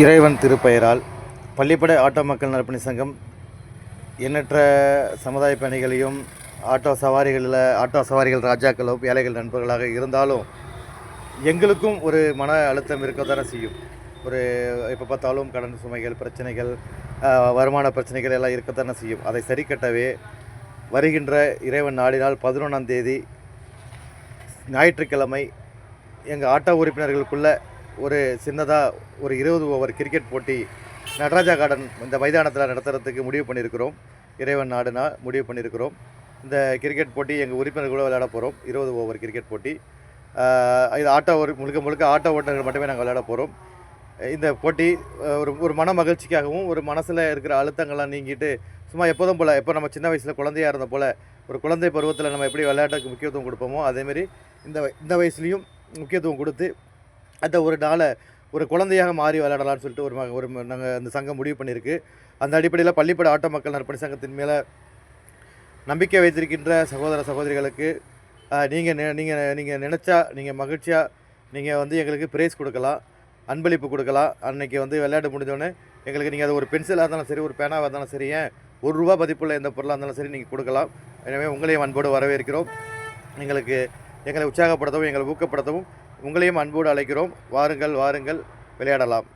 இறைவன் திருப்பெயரால் பள்ளிப்படை ஆட்டோ மக்கள் நற்பணி சங்கம் எண்ணற்ற சமுதாய பணிகளையும் ஆட்டோ சவாரிகளில் ஆட்டோ சவாரிகள் ராஜாக்களோ ஏழைகள் நண்பர்களாக இருந்தாலும் எங்களுக்கும் ஒரு மன அழுத்தம் இருக்கத்தானே செய்யும். ஒரு எப்போ பார்த்தாலும் கடன் சுமைகள் பிரச்சனைகள் வருமான பிரச்சனைகள் எல்லாம் இருக்கத்தானே செய்யும். அதை சரி கட்டவே வருகின்ற இறைவன் நாடினால் பதினொன்றாம் தேதி ஞாயிற்றுக்கிழமை எங்கள் ஆட்டோ உறுப்பினர்களுக்குள்ள ஒரு சின்னதாக ஒரு இருபது ஓவர் கிரிக்கெட் போட்டி நடராஜா கார்டன் இந்த மைதானத்தில் நடத்துறதுக்கு முடிவு பண்ணியிருக்கிறோம். இறைவன் நாடுனா முடிவு பண்ணியிருக்கிறோம். இந்த கிரிக்கெட் போட்டி எங்கள் உறுப்பினர்களோட விளையாட போகிறோம் இருபது ஓவர் கிரிக்கெட் போட்டி. இது ஆட்டோ ஒரு முழுக்க முழுக்க ஆட்டோ ஓட்டுநர்கள் மட்டுமே நாங்கள் விளையாட போகிறோம் இந்த போட்டி ஒரு ஒரு மன மகிழ்ச்சிக்காகவும் ஒரு மனசில் இருக்கிற அழுத்தங்கள்லாம் நீங்கிட்டு சும்மா எப்போதும் போல் எப்போ நம்ம சின்ன வயசில் குழந்தையாக இருந்த போல் ஒரு குழந்தை பருவத்தில் நம்ம எப்படி விளையாட்டுக்கு முக்கியத்துவம் கொடுப்போமோ அதேமாரி இந்த வ- இந்த வயசுலேயும் முக்கியத்துவம் கொடுத்து அந்த ஒரு நாளை ஒரு குழந்தையாக மாறி விளையாடலாம்னு சொல்லிட்டு ஒரு ஒரு நாங்கள் அந்த சங்கம் முடிவு பண்ணியிருக்கு. அந்த அடிப்படையில் பள்ளிப்பட ஆட்ட மக்கள் நற்பணி சங்கத்தின் மேலே நம்பிக்கை வைத்திருக்கின்ற சகோதர சகோதரிகளுக்கு நீங்கள் நீங்கள் நீங்கள் நினச்சா நீங்கள் மகிழ்ச்சியாக நீங்கள் வந்து எங்களுக்கு ப்ரைஸ் கொடுக்கலாம் அன்பளிப்பு கொடுக்கலாம். அன்னைக்கு வந்து விளையாட்டு முடிஞ்சோடனே எங்களுக்கு நீங்கள் அது ஒரு பென்சிலாக இருந்தாலும் சரி ஒரு பேனாவாக இருந்தாலும் சரி ஏன் ஒரு ரூபா மதிப்புள்ள எந்த பொருளாக இருந்தாலும் சரி நீங்கள் கொடுக்கலாம். எனவே உங்களையும் அன்போடு வரவேற்கிறோம். எங்களுக்கு எங்களை உற்சாகப்படுத்தவும் எங்களை ஊக்கப்படுத்தவும் உங்களையும் அன்போடு அழைக்கிறோம். வாருங்கள் வாருங்கள் விளையாடலாம்.